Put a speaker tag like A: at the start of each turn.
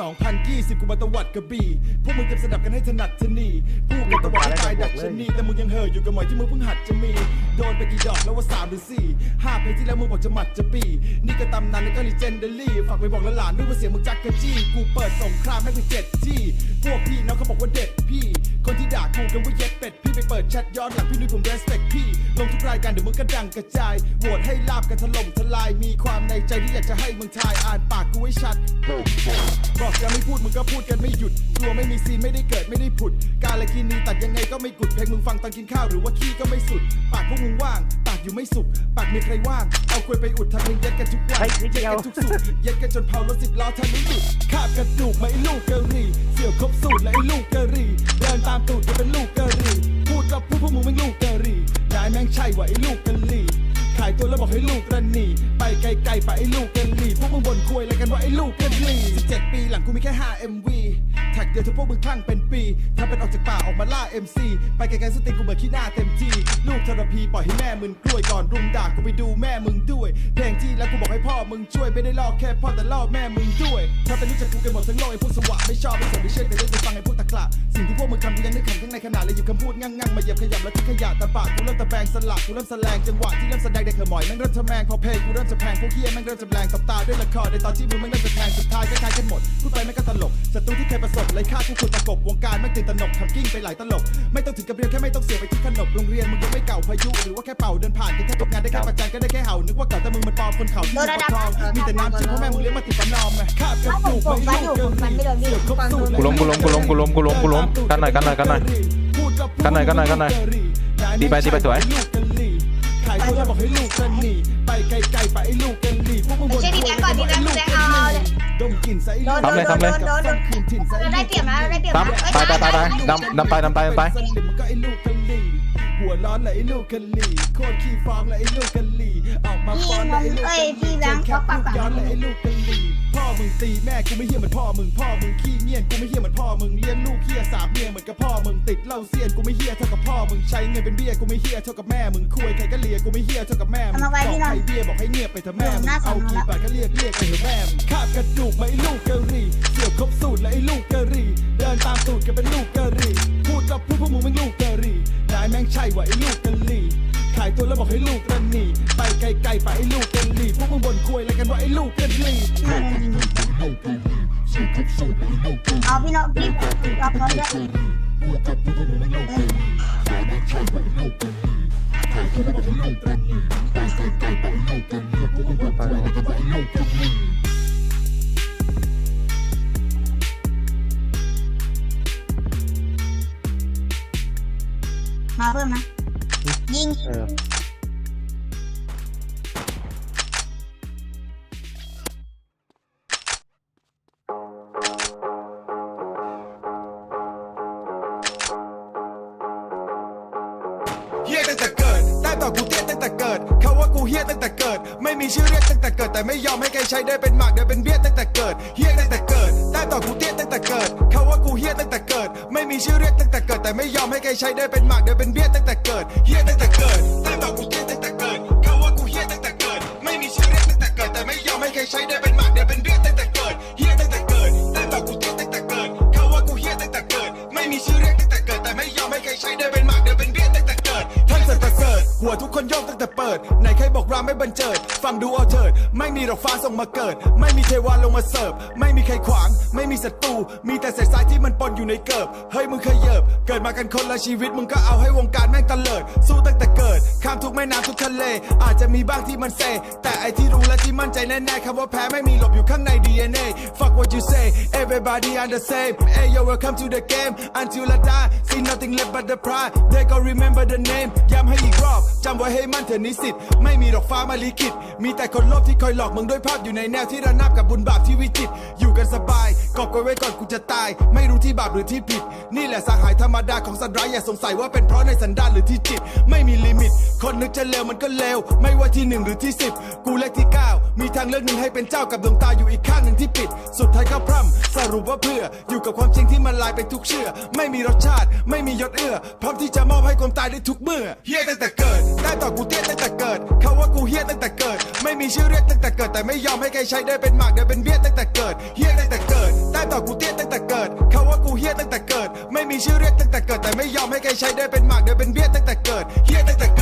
A: 2020 กูมาตวัดกระบี่ พวกมึงเก็บสนับกันให้ถนัดทนีพูดกันตะวันตายดักชนีแต่มึงยังเห่ออยู่กับหมอยที่มึงเพิ่งหัดจะมี โดนไปกี่ดอกแล้วว่าสามหรือสี่ห้าเพลงที่แล้วมึงบอกจะหมัดจะปี นี่ก็ตำนานแล้วก็ลีเจนเดอรี่ ฝากไปบอกหลานๆด้วยว่าเสียงมึงจักกะจี้ กูเปิดสงครามให้ไปเจ็ดที่ พวกพี่น้องเขาบอกว่าเด็ดพี่ คนที่ด่ากูกันว่าเย็ดเป็ด พี่ไปเปิดแชทย้อนหลังพี่นุ้ยผม respect พี่ ลงทุกรายการเดี๋ยวมึงก็ดังกระจาย โหวตให้ลาบกันถล่มทลาย มีความในใจที่อยากจะให้มึงทาย อ่านปากกูให้ชัด จะไม่พูดมึงก็พูดกันไม่หยุดกลัวไม่มีซีนไม่ได้เกิดไม่ได้ผุด การละกินีตัดยังไงก็ไม่กุดเพลงมึงฟังตอนกินข้าวหรือว่าขี้ก็ไม่สุด ปากพวกมึงว่าง ปากอยู่ไม่สุขปากมีใครว่าง เอาควยไปอุดทำเพลงเย็ดกันทุกวัน
B: เฮ้ยนิดเดี
A: เย็ด
B: ยว
A: กันทุกสุดเย็ดกันจนเผารถสิบล้อทะลุหลุดคาบกระดูกมาไอ้ลูกกะหรี่เสี่ยวครบสูตรและไอ้ลูกกะหรี่เดินตามตูดจะเป็นลูกกะหรี่พูดกับพูดพวกมึงไม่ลูกกะหรี่นายแม่งใช่ว่าไอ้ลูกกะหรี่ ขายตัวแล้วบอกให้ลูกระหนีไปไกลๆไปไอ้ลูกกะหรี่พวกมึงบ่นคุยอะไรกันว่าไอ้ลูกกะหรี่17 ปีหลังกูมีแค่ 5 MV แท็กเดียวทุกพวกมึงคลั่งเป็นปีถ้าเป็นออกจากป่าออกมาล่า MC ไปไกลๆสติกูเหมือนขี้หน้าเต็มที่ลูกทรพีปล่อยให้แม่มึงกล้วยก่อนรุมด่ากูไปดูแม่มึงด้วย เพลงที่แล้วกูบอกให้พ่อมึงช่วยไม่ได้ลอกแค่พ่อแต่ลอกแม่มึงด้วย ถ้าเป็นรู้จักกูกันหมดทั้งโลกไอ้พวกสวะไม่ชอบไม่สนไม่เชื่อแต่เล่นไปฟังไอ้พวกตะกละสิ่งที่พวกมึงทำกูยังนึกขำข้างในขนาดเลยหยิบคำพูดงั่งๆมาเหยียบขยับแล้วที่ขยะแต่ปากกูเริ่มตะแบงสลักกูเริ่มแสลงจังหวะที่เริ่มแสดงได้เขมอยแม่งเริ่มทะแมงพอเพลงกูเริ่มจะแพงพวกเฮียแม่งเริ่มจะแรงตับตาด้วยละครในตอนที่มึงแม่งเริ่มจะแทงสุดท้ายก็คล้ายกันหมดพูดไปแม่งก็ตลกศัตรูที่เคยประสบเลยฆ่าทุกคนตะกบวงการแม่งตื่นตระหนกทำกิ้งไปหลายตลกไม่ต้องถึงกับเรียนแค่ไม่ต้องเสียไปที่ขนบโรงเรียนมึงยังไม่เก่าพายุหรือว่าแค่เป่าเดินผ่านกันแค่ตกงานได้แค่ประจันก็ได้แค่เห่านึกว่าเก่าแต่มึงมันปลอมคนเขาที่มึงปกครองมีแต่น้ำจิ้มเพราะแม่มึงเลี้ยงมาติดประนอมไงคาบกระดูกไม่ลูกเกลีเสียบครบสูตร
C: กูล้มกูล้มกูล้มกูล้มกูล้มกูล้มกันหน่อยกันหน่อยกันหน่อยกันหน่อยกันหน่อยกันหน่อยดีไปดีไปสวย
A: ขายตัวแล้วบอกให้ลูกกันหนีไปไกลๆไปไอ้ลูกกันหนีพวกมึงบ่
D: น
C: ทำเลยทำเลย
D: โดนโดน
A: คืนถิ่นใส่
D: เราได้เปรียบนะเราได้เปรียบ
C: ตาม
D: นะเอ้
C: ตายตายตายตาย
D: ไม่
C: ดำดำไปดำไปดำไป
A: สลิมก็ไอ้ลูกกันหลีหัวร้อนเลยไอ้ลูกกันหลีโคตรขี้ฟองเลยไอ้ลูกกันหลีออกมาฟ้อนเลยไอ้ลูกกันหลี
D: เอ้ยพี่แบงค์
A: แค
D: เขา
A: ป
D: ปาก
A: ลูก
D: ปาก
A: ย้อนเลยไอ้ลูกกันหลีพ่อ มึงตีแม่กูไม่เฮี้ยเหมือนพ่อมึงพ่อมึงขี้เงียนกูไม่เฮี้ยเหมือนพ่อมึงเลี้ยงลูกเฮี้ยสามเมียเหมือนกับพ่อมึงติดเหล้าเซียนกูไม่เฮี้ยเท่ากับพ่อมึงใช้เงินเป็นเบี้ยกูไม่เฮี้ยเท่ากับแม่มึงคุยใครก็เลียกูไม่เฮี้ยเท่ากับแม่มึง
D: เอามาไว้
A: บอ
D: พี่
A: ก
D: หน่อย
A: ใครเบี้ยบอกให้เงียบไปเถอะแม่มึง
D: หน้าสอ
A: เอา
D: น
A: กี่
D: แล้ว
A: บาทก็เรียกเรียกไปเถอะแม่มึงคาบกระดูกมาไอ้ลูกกะหรี่เสี่ยวครบสูตรและไอ้ลูกกะหรี่เดินตามตูดกันเป็นลูกกะหรี่พูดกับพูดพวกมึงเป็นลูกกะหรี่นายแม่งใช่ว่าไอ้ลูกกะหรี่ขายตัวแล้วบอกให้ลูกระหนีไปไกลๆไปไอ้ลูกกะหรี่พวกมึงบ่นคุยอะไรกันว่าไอ้ลูกกะหรี่
D: เอาพี่น้องพี่รับน้องด้วยมาเพิ่มนะยิง
B: เออ
A: ตั้งแต่เกิดเขาว่ากูเฮี้ยตั้งแต่เกิด ไม่มีชื่อเรียกตั้งแต่เกิด แต่ไม่ยอมให้ใครใช้ได้เป็นหมากเดินเป็นเบี้ยตั้งแต่เกิดเฮี้ยตั้งแต่เกิดใต้ต่อกูเตี้ยตั้งแต่เกิดเขาว่ากูเฮี้ยตั้งแต่เกิด ไม่มีชื่อเรียกตั้งแต่เกิด แต่ไม่ยอมให้ใครใช้ได้เป็นหมากเดินเป็นเบี้ยตั้งแต่เกิดเฮี้ยตั้งแต่เกิดใต้ต่อกูเตี้ยตั้งแต่เกิดเขาว่ากูเฮี้ยตั้งแต่เกิด ไม่มีชื่อเรียกตั้งแต่เกิด แต่ไม่ยอมให้ใครใช้ได้เป็นหมากเดินเป็นเบี้ยตั้งแต่เกิดเฮี้ยตั้งแต่เกิดใต้ต่อกูเตี้ยตั้งแต่เกิดเขาว่ากูเฮี้ยตั้งแต่เกิด ไม่มีชื่อเรียกตั้งแต่เกิด แต่ไม่ยอมให้ใครใช้ได้เป็นหมากเดินเป็นเบี้ยตั้งแต่เกิดท่านเสัตว์ประเสริฐหัวทุกคนโยก บันเจิด ฟังดูเอาเถิด ไม่มีดอกฟ้าส่งมาเกิด ไม่มีเทวาลงมาเสิร์ฟ ไม่มีใครขวาง ไม่มีศัตรู มีแต่เศษทรายที่มันปนอยู่ในเกิบ เฮ้ยมึงเคยเยิบ เกิดมากันคนละชีวิตมึงก็เอาให้วงการแม่งตะเลิด สู้ตั้งแต่เกิด ข้ามทุกแม่น้ำทุกทะเล อาจจะมีบ้างที่มันเซ แต่ไอที่รู้และที่มั่นใจแน่ๆคำว่าแพ้ไม่มีหลบอยู่ข้างใน DNA Fuck what you say everybody on the same Hey yo welcome to the game until I die see nothing left but the pride they gon' remember the name ย้ำให้อีกรอบจำไว้ให้มั่นเถอะนิสิตไม่มีดอกฟ้ามาลิขิต มีแต่คนลภที่คอยหลอกมึงด้วยภาพอยู่ในแนวที่ระนาบกับบุญบาปที่วิจิต อยู่กันสบายกอบกไว้ก่อนกูจะตาย ไม่รู้ที่บาปหรือที่ผิด นี่แหละสหายธรรมดาของสัตว์ร้ายอย่าสงสัยว่าเป็นเพราะในสันดานหรือที่จิต ไม่มีลิมิต คนนึกจะเลวมันก็เลว ไม่ว่าที่หนึ่งหรือที่สิบกูเลขที่เก้ามีทางเลือกหนึ่งให้เป็นเจ้ากับดวงตาอยู่อีกข้างหนึ่งที่ปิด สุดท้ายก็พร่ำสรุปว่าเพื่อ อยู่กับความจริงที่มันลายไปทุกเชื่อ ไม่มีรสชาติ ไม่มียศเอื้อพร้อมที่จะมอบให้ความตายได้ทุกเมื่อเฮียตั้งแต่เกิดได้ต่อกูเตี้ยตั้งแต่เกิดเขาว่ากูเฮียตั้งแต่เกิด ไม่มีชื่อเรียกตั้งแต่เกิด แต่ไม่ยอมให้ใครใช้ได้เป็นหมากเดินเป็นเบี้ยตั้งแต่เกิดเฮียตั้งแต่เกิดได้ต่อกูเตี้ยตั้งแต่เกิดเขาว่ากูเฮี้ยตั้งแต่เกิด ไม่มีชื่อเรียกตั้งแต่เกิด แต่ไม่ยอมให้ใครใช้ได้เป็นหมากเดินเป็นเบี้ยตั้งแต่เกิดเฮี้ยตั้งแต่เกิด